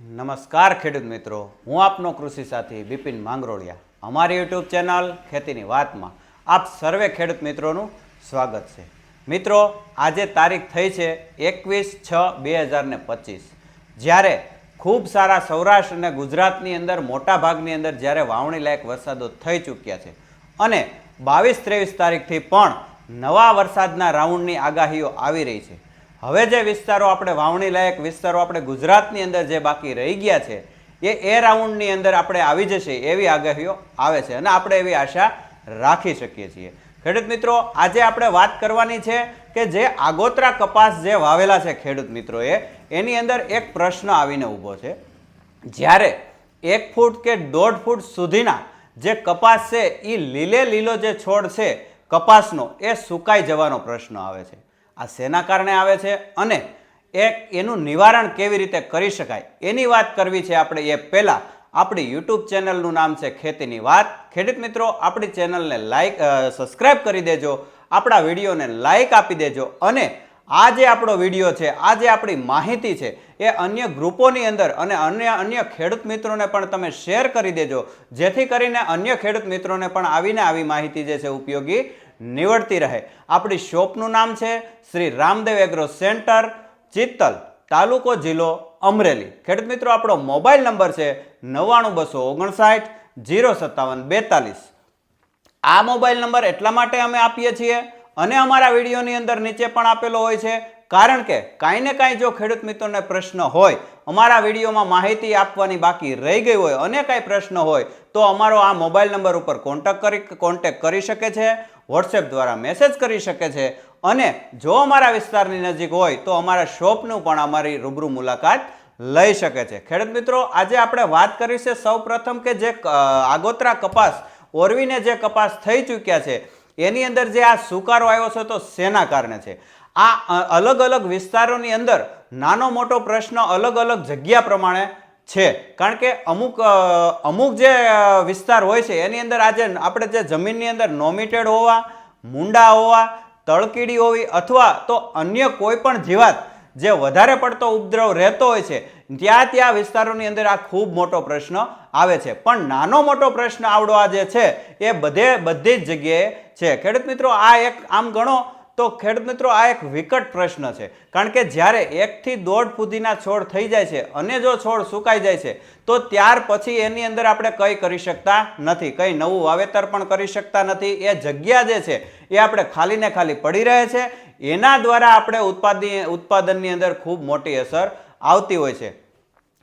નમસ્કાર ખેડૂત મિત્રો. હું આપનો કૃષિ સાથી બિપિન માંગરોળિયા. અમારી યુટ્યુબ ચેનલ ખેતીની વાતમાં આપ સર્વે ખેડૂત મિત્રોનું સ્વાગત છે. મિત્રો, આજે તારીખ થઈ છે એકવીસ છ બે હજાર ને પચીસ. જ્યારે ખૂબ સારા સૌરાષ્ટ્ર અને ગુજરાતની અંદર મોટા ભાગની અંદર જ્યારે વાવણી લાયક વરસાદો થઈ ચૂક્યા છે અને બાવીસ ત્રેવીસ તારીખથી પણ નવા વરસાદના રાઉન્ડની આગાહીઓ આવી રહી છે હવે જે વિસ્તારો આપણે વાવણી લાયક વિસ્તારો આપણે ગુજરાતની અંદર જે બાકી રહી ગયા છે, એ એ રાઉન્ડની અંદર આપણે આવી જશે એવી આગાહીઓ આવે છે અને આપણે એવી આશા રાખી શકીએ છીએ. ખેડૂત મિત્રો, આજે આપણે વાત કરવાની છે કે જે આગોતરા કપાસ જે વાવેલા છે ખેડૂત મિત્રોએ, એની અંદર એક પ્રશ્ન આવીને ઊભો છે. જ્યારે એક ફૂટ કે દોઢ ફૂટ સુધીના જે કપાસ છે એ લીલે લીલો જે છોડ છે, કપાસનો, એ સુકાઈ જવાનો પ્રશ્ન આવે છે. આ શેના કારણે આવે છે? અને એ એનું નિવારણ કેવી રીતે કરી શકાય? એની વાત કરવી છે આપણે એ પહેલાં. આપણી યુટ્યુબ ચેનલનું નામ છે ખેતીની વાત. ખેડૂત મિત્રો, આપણી ચેનલને લાઈક સબસ્ક્રાઈબ કરી દેજો. આપણા વિડીયોને લાઈક આપી દેજો. અને આ જે આપણો વીડિયો છે, આ જે આપણી માહિતી છે, એ અન્ય ગ્રુપોની અંદર અને અન્ય અન્ય ખેડૂત મિત્રોને પણ તમે શેર કરી દેજો. જેથી કરીને અન્ય ખેડૂત મિત્રોને પણ આવીને આવી માહિતી જે છે ઉપયોગી નીવડતી રહે. આપણી શોપનું નામ છે શ્રી રામદેવ એગ્રો સેન્ટર, ચિત્તલ તાલુકો જિલ્લો અમરેલી. ખેડૂત મિત્રો, આપણો મોબાઈલ નંબર છે નવ્વાણું બસો ઓગણસાઠ જીરો સત્તાવન બેતાલીસ. આ મોબાઈલ નંબર એટલા માટે અમે આપીએ છીએ અને અમારા વિડીયોની અંદર નીચે પણ આપેલો હોય છે. કારણ કે કાંઈ ને કાંઈ જો ખેડૂત મિત્રોને પ્રશ્ન હોય, અમારા વિડીયોમાં માહિતી આપવાની બાકી રહી ગઈ હોય અને કાંઈ પ્રશ્ન હોય, તો અમારો આ મોબાઈલ નંબર ઉપર કોન્ટેક કરી કોન્ટેક કરી શકે છે. વોટ્સએપ દ્વારા મેસેજ કરી શકે છે. અને જો અમારા વિસ્તારની નજીક હોય તો અમારા શોપનું પણ અમારી રૂબરૂ મુલાકાત લઈ શકે છે. ખેડૂત મિત્રો, આજે આપણે વાત કરી છે સૌ પ્રથમ કે જે આગોતરા કપાસ, ઓરવીને જે કપાસ થઈ ચૂક્યા છે, એની અંદર જે આ સુકારો આવ્યો છે તો શેના કારણે છે? આ અલગ અલગ વિસ્તારોની અંદર નાનો મોટો પ્રશ્ન અલગ અલગ જગ્યા પ્રમાણે છે. કારણ કે અમુક અમુક જે વિસ્તાર હોય છે, એની અંદર આજે આપણે જે જમીનની અંદર નોમિટેડ હોવા, મુંડા હોવા, તળકીડી હોવી અથવા તો અન્ય કોઈ પણ જીવાત જે વધારે પડતો ઉપદ્રવ રહેતો હોય છે, ત્યાં ત્યાં વિસ્તારોની અંદર આ ખૂબ મોટો પ્રશ્ન આવે છે. પણ નાનો મોટો પ્રશ્ન આવડો આ જે છે, એ બધે, બધી જ જગ્યાએ છે. ખેડૂત મિત્રો, આ એક આમ ગણો તો ખેડૂત મિત્રો, આ એક વિકટ પ્રશ્ન છે. કારણ કે જ્યારે એકથી દોઢ ફૂદીના છોડ થઈ જાય છે અને જો છોડ સુકાઈ જાય છે, તો ત્યાર પછી એની અંદર આપણે કંઈ કરી શકતા નથી. કંઈ નવું વાવેતર પણ કરી શકતા નથી. એ જગ્યા જે છે, એ આપણે ખાલી ને ખાલી પડી રહે છે. એના દ્વારા આપણે ઉત્પાદન ઉત્પાદનની અંદર ખૂબ મોટી અસર આવતી હોય છે.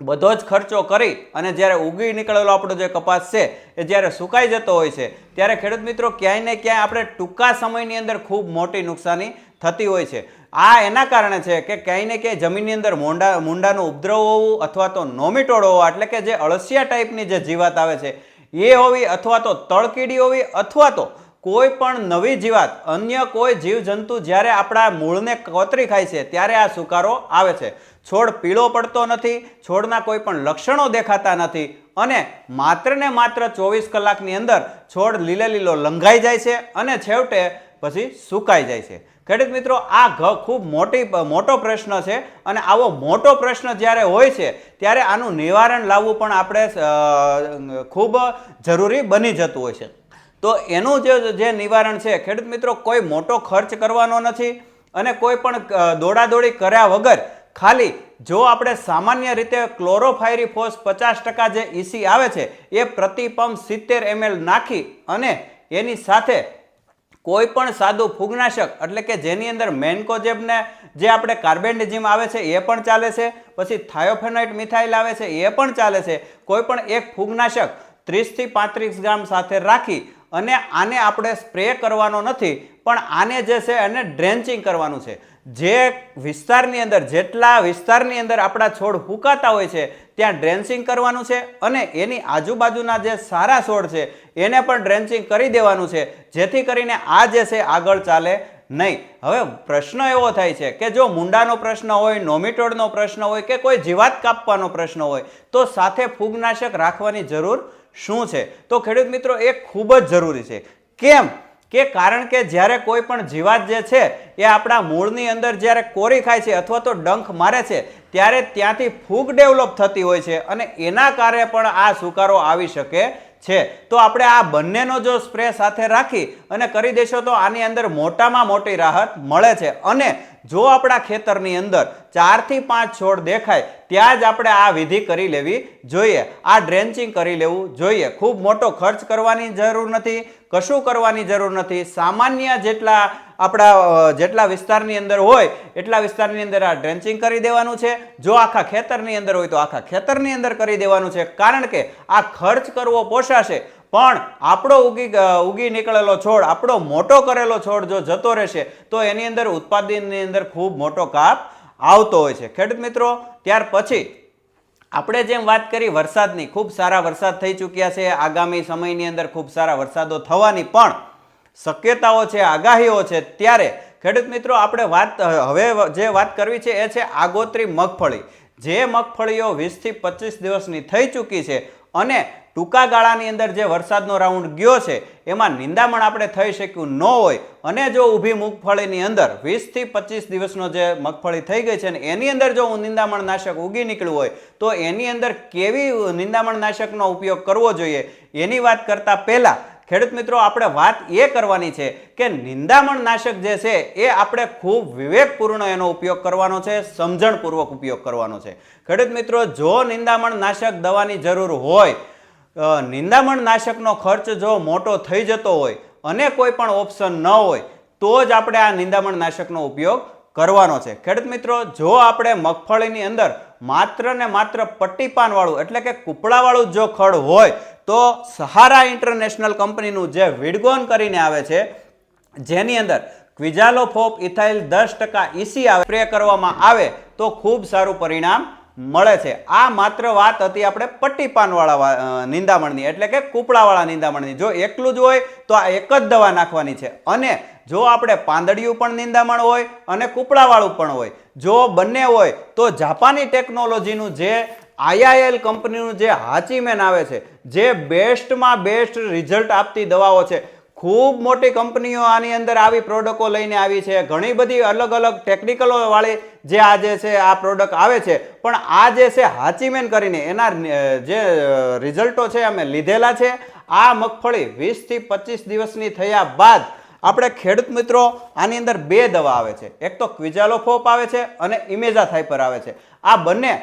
બધો જ ખર્ચો કરી અને જ્યારે ઉગી નીકળેલો આપણો જે કપાસ છે, એ જ્યારે સુકાઈ જતો હોય છે, ત્યારે ખેડૂત મિત્રો ક્યાંય ને ક્યાંય આપણે ટૂંકા સમયની અંદર ખૂબ મોટી નુકસાની થતી હોય છે. આ એના કારણે છે કે ક્યાંય ને ક્યાંય જમીનની અંદર મોંડા, મૂંડાનું ઉપદ્રવ હોવું અથવા તો નોમિટોડ હોવા, એટલે કે જે અળસિયા ટાઈપની જે જીવાત આવે છે, એ હોવી અથવા તો તળકીડી હોવી અથવા તો કોઈ પણ નવી જીવાત, અન્ય કોઈ જીવજંતુ જ્યારે આપણા મૂળને કોતરી ખાય છે, ત્યારે આ સુકારો આવે છે. છોડ પીળો પડતો નથી, છોડના કોઈ પણ લક્ષણો દેખાતા નથી અને માત્ર ને માત્ર ચોવીસ કલાકની અંદર છોડ લીલે લીલો લંઘાઈ જાય છે અને છેવટે પછી સુકાઈ જાય છે. ખેડૂત મિત્રો, આ ઘ ખૂબ મોટી મોટો પ્રશ્ન છે અને આવો મોટો પ્રશ્ન જ્યારે હોય છે, ત્યારે આનું નિવારણ લાવવું પણ આપણે ખૂબ જરૂરી બની જતું હોય છે. તો એનું જે જે નિવારણ છે, ખેડૂત મિત્રો, કોઈ મોટો ખર્ચ કરવાનો નથી અને કોઈ પણ દોડાદોડી કર્યા વગર ખાલી જો આપણે સામાન્ય રીતે ક્લોરોફાયરીફોસ પચાસ ટકા જે ઈસી આવે છે, એ પ્રતિ પંપ સિત્તેર એમએલ નાખી અને એની સાથે કોઈ પણ સાદું ફૂગનાશક, એટલે કે જેની અંદર મેન્કોજેબને જે આપણે કાર્બેન્ડિઝિમ આવે છે, એ પણ ચાલે છે, પછી થાયોફેનાઇટ મિથાઇલ આવે છે, એ પણ ચાલે છે, કોઈ પણ એક ફૂગનાશક ત્રીસથી પાંત્રીસ ગ્રામ સાથે રાખી અને આને આપણે સ્પ્રે કરવાનો નથી, પણ આને જે છે એને ડ્રેન્ચિંગ કરવાનું છે. જે વિસ્તારની અંદર, જેટલા વિસ્તારની અંદર આપણા છોડ ફૂંકાતા હોય છે, ત્યાં ડ્રેન્સિંગ કરવાનું છે અને એની આજુબાજુના જે સારા છોડ છે, એને પણ ડ્રેન્સિંગ કરી દેવાનું છે, જેથી કરીને આ જે છે, આગળ ચાલે નહીં. હવે પ્રશ્ન એવો થાય છે કે જો મુંડાનો પ્રશ્ન હોય, નોમિટોડનો પ્રશ્ન હોય કે કોઈ જીવાત કાપવાનો પ્રશ્ન હોય, તો સાથે ફૂગનાશક રાખવાની જરૂર શું છે? તો ખેડૂત મિત્રો, એ ખૂબ જ જરૂરી છે. કેમ? કે કારણ કે જ્યારે કોઈ પણ જીવાત જે છે, એ આપણા મૂળની અંદર જ્યારે કોરી ખાય છે અથવા તો ડંખ મારે છે, ત્યારે ત્યાંથી ફૂગ ડેવલપ થતી હોય છે અને એના કારણે પણ આ સુકારો આવી શકે છે. તો આપણે આ બંનેનો જો સ્પ્રે સાથે રાખી અને કરી દેશો તો આની અંદર મોટામાં મોટી રાહત મળે છે. અને જો આપણા ખેતરની અંદર ચારથી પાંચ છોડ દેખાય, ત્યાં જ આપણે આ વિધિ કરી લેવી જોઈએ. આ ડ્રેન્ચિંગ કરી લેવું જોઈએ. ખૂબ મોટો ખર્ચ કરવાની જરૂર નથી, કશું કરવાની જરૂર નથી. સામાન્ય જેટલા આપણા જેટલા વિસ્તારની અંદર હોય, એટલા વિસ્તારની અંદર આ ડ્રેન્ચિંગ કરી દેવાનું છે. જો આખા ખેતરની અંદર હોય તો આખા ખેતરની અંદર કરી દેવાનું છે. કારણ કે આ ખર્ચ કરવો પોસાશે. પણ આપણો ઉગી ઉગી નીકળેલો છોડ, આપણો મોટો કરેલો છોડ જો જતો રહેશે, તો એની અંદર ઉત્પાદનની અંદર ખૂબ મોટો કાપ આવતો હોય છે. ખેડૂત મિત્રો, ત્યાર પછી આપણે જેમ વાત કરી વરસાદની, ખૂબ સારા વરસાદ થઈ ચૂક્યા છે, આગામી સમયની અંદર ખૂબ સારા વરસાદો થવાની પણ શક્યતાઓ છે, આગાહીઓ છે, ત્યારે ખેડૂત મિત્રો, આપણે વાત હવે જે વાત કરવી છે એ છે આગોતરી મગફળી. જે મગફળીઓ વીસથી પચીસ દિવસની થઈ ચૂકી છે અને ટૂંકા ગાળાની અંદર જે વરસાદનો રાઉન્ડ ગયો છે, એમાં નિંદામણ આપણે થઈ શક્યું ન હોય. અને જો ઊભી મગફળીની અંદર વીસથી પચીસ દિવસનો જે મગફળી થઈ ગઈ છે ને એની અંદર જો નિંદામણ નાશક ઉગી નીકળ્યું હોય, તો એની અંદર કેવી નિંદામણ નાશકનો ઉપયોગ કરવો જોઈએ? એની વાત કરતાં પહેલા ખેડૂત મિત્રો, આપણે વાત એ કરવાની છે કે નિંદામણ નાશક જે છે, એ આપણે ખૂબ વિવેકપૂર્ણ એનો ઉપયોગ કરવાનો છે, સમજણપૂર્વક ઉપયોગ કરવાનો છે. ખેડૂત મિત્રો, જો નિંદામણ નાશક દવાની જરૂર હોય નિંદામણ નાશકનો ખર્ચ જો મોટો થઈ જતો હોય અને કોઈ પણ ઓપ્શન ન હોય, તો જ આપણે આ નિંદામણ નાશકનો ઉપયોગ કરવાનો છે. ખેડૂત મિત્રો, જો આપણે મગફળીની અંદર માત્ર ને માત્ર પટ્ટીપાનવાળું, એટલે કે કૂપળાવાળું જો ખડ હોય તો સહારા ઇન્ટરનેશનલ કંપનીનું જે વિડગોન કરીને આવે છે, જેની અંદર ક્વિઝાલોફોપ ઇથાઇલ દસ ટકા ઈસી આવે સ્પ્રે કરવામાં આવે, તો ખૂબ સારું પરિણામ મળે છે. આ માત્ર વાત હતી આપણે પટ્ટીપાનવાળા નિંદામણની, એટલે કે કૂપળાવાળા નિંદામણની. જો એકલું જ હોય, તો આ એક જ દવા નાખવાની છે. અને જો આપણે પાંદડિયું પણ નિંદામણ હોય અને કૂપળાવાળું પણ હોય, જો બંને હોય, તો જાપાની ટેકનોલોજીનું જે આઈઆઈએલ કંપનીનું જે હાચીમેન આવે છે, જે બેસ્ટમાં બેસ્ટ રિઝલ્ટ આપતી દવાઓ છે, ખૂબ મોટી કંપનીઓ આની અંદર આવી પ્રોડક્ટો લઈને આવી છે, ઘણી બધી અલગ અલગ ટેકનિકલો વાળી જે આ જે છે, આ પ્રોડક્ટ આવે છે, પણ આ જે છે હાચીમેન કરીને એના જે રિઝલ્ટો છે અમે લીધેલા છે, આ મગફળી વીસથી પચીસ દિવસની થયા બાદ આપણે ખેડૂત મિત્રો આની અંદર બે દવા આવે છે, એક તો ક્વિઝાલોફોપ આવે છે અને ઇમેઝા થાઇપર આવે છે, આ બંને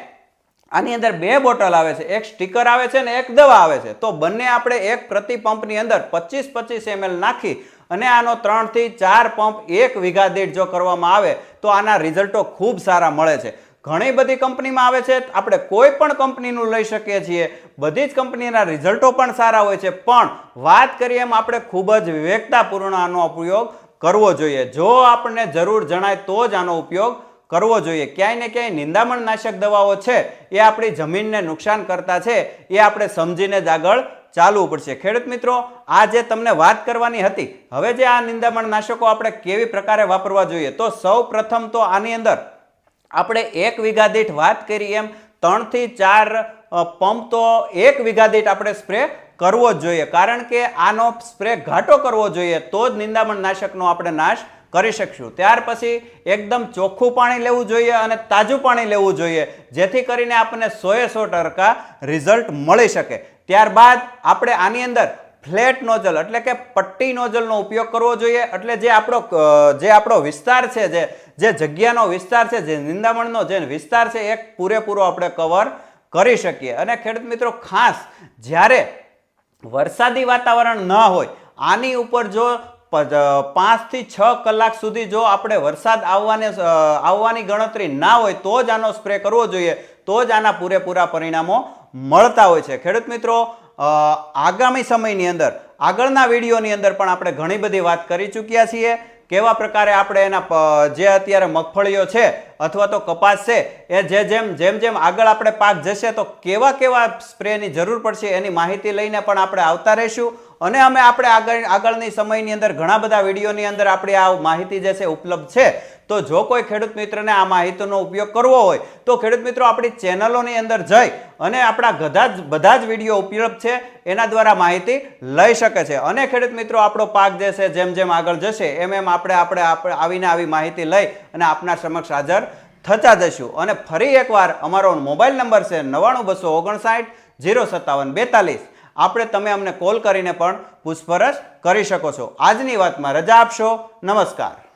આની અંદર બે બોટલ આવે છે, એક સ્ટીકર આવે છે ને એક દવા આવે છે. તો બંને આપણે એક પ્રતિ પંપની અંદર પચીસ પચીસ એમએલ નાખી અને આનો ત્રણથી ચાર પંપ એક વીઘા દીઠ જો કરવામાં આવે, તો આના રિઝલ્ટો ખૂબ સારા મળે છે. ઘણી બધી કંપનીમાં આવે છે, આપણે કોઈ પણ કંપનીનું લઈ શકીએ છીએ, બધી જ કંપનીના રિઝલ્ટો પણ સારા હોય છે, પણ વાત કરીએ એમ આપણે ખૂબ જ વિવેકતાપૂર્ણ આનો ઉપયોગ કરવો જોઈએ. જો આપણને જરૂર જણાય તો જ આનો ઉપયોગ કરવો જોઈએ. ક્યાંય ને ક્યાંય નિંદામણ નાશક દવાઓ છે, એ આપણી જમીનને નુકસાન કરતા છે, એ આપણે સમજીને જ આગળ ચાલવું પડશે. ખેડૂત મિત્રો, આ જે તમને વાત કરવાની હતી, હવે જે આ નિંદામણ નાશકો આપણે કેવી પ્રકારે વાપરવા જોઈએ, તો સૌ તો આની અંદર આપણે એક વીઘા દીઠ વાત કરી એમ ત્રણથી ચાર પંપ તો એક વીઘા દીઠ આપણે સ્પ્રે કરવો જ જોઈએ. કારણ કે આનો સ્પ્રે ઘાટો કરવો જોઈએ, તો જ નિંદામણ નાશકનો આપણે નાશ કરી શકશું. ત્યાર પછી એકદમ ચોખ્ખું પાણી લેવું જોઈએ અને તાજું પાણી લેવું જોઈએ, જેથી કરીને આપણને સોએ સો ટકા રિઝલ્ટ મળી શકે. ત્યારબાદ આપણે આની અંદર ફ્લેટ નોઝલ એટલે કે પટ્ટી નોઝલનો ઉપયોગ કરવો જોઈએ, એટલે જે આપણો જે આપણો વિસ્તાર છે જે જે જગ્યાનો વિસ્તાર છે, જે નિંદામણનો જે વિસ્તાર છે એ પૂરેપૂરો આપણે કવર કરી શકીએ. અને ખેડૂત મિત્રો, ખાસ જ્યારે વરસાદી વાતાવરણ ન હોય, આની ઉપર જો પાંચથી છ કલાક સુધી જો આપણે વરસાદ આવવાને આવવાની ગણતરી ના હોય તો જ આનો સ્પ્રે કરવો જોઈએ, તો જ આના પૂરેપૂરા પરિણામો મળતા હોય છે. ખેડૂત મિત્રો આગામી સમયની અંદર, આગળના વિડીયોની અંદર પણ આપણે ઘણી બધી વાત કરી ચૂક્યા છીએ. કેવા પ્રકારે આપણે એના જે અત્યારે મગફળીઓ છે અથવા તો કપાસ છે, એ જે જેમ જેમ જેમ આગળ આપણે પાક જશે તો કેવા કેવા સ્પ્રેની જરૂર પડશે એની માહિતી લઈને પણ આપણે આવતા રહીશું. અને અમે આપણે આગળ આગળની સમયની અંદર ઘણા બધા વિડીયોની અંદર આપણી આ માહિતી જે છે ઉપલબ્ધ છે. તો જો કોઈ ખેડૂત મિત્રને આ માહિતીનો ઉપયોગ કરવો હોય, તો ખેડૂત મિત્રો આપણી ચેનલોની અંદર જઈ અને આપણા બધા જ બધા જ વીડિયો ઉપલબ્ધ છે, એના દ્વારા માહિતી લઈ શકે છે. અને ખેડૂત મિત્રો, આપણો પાક જે છે, જેમ જેમ આગળ જશે, એમ એમ આપણે આપણે આવીને આવી માહિતી લઈ અને આપના સમક્ષ હાજર થતા જશું અને ફરી એકવાર અમારો મોબાઈલ નંબર છે નવ્વાણું બસો ઓગણસાઠ જીરો સત્તાવન બેતાલીસ. આપણે તમે અમને કોલ કરીને પણ પૂછપરછ કરી શકો છો. આજની વાતમાં રજા આપશો. નમસ્કાર.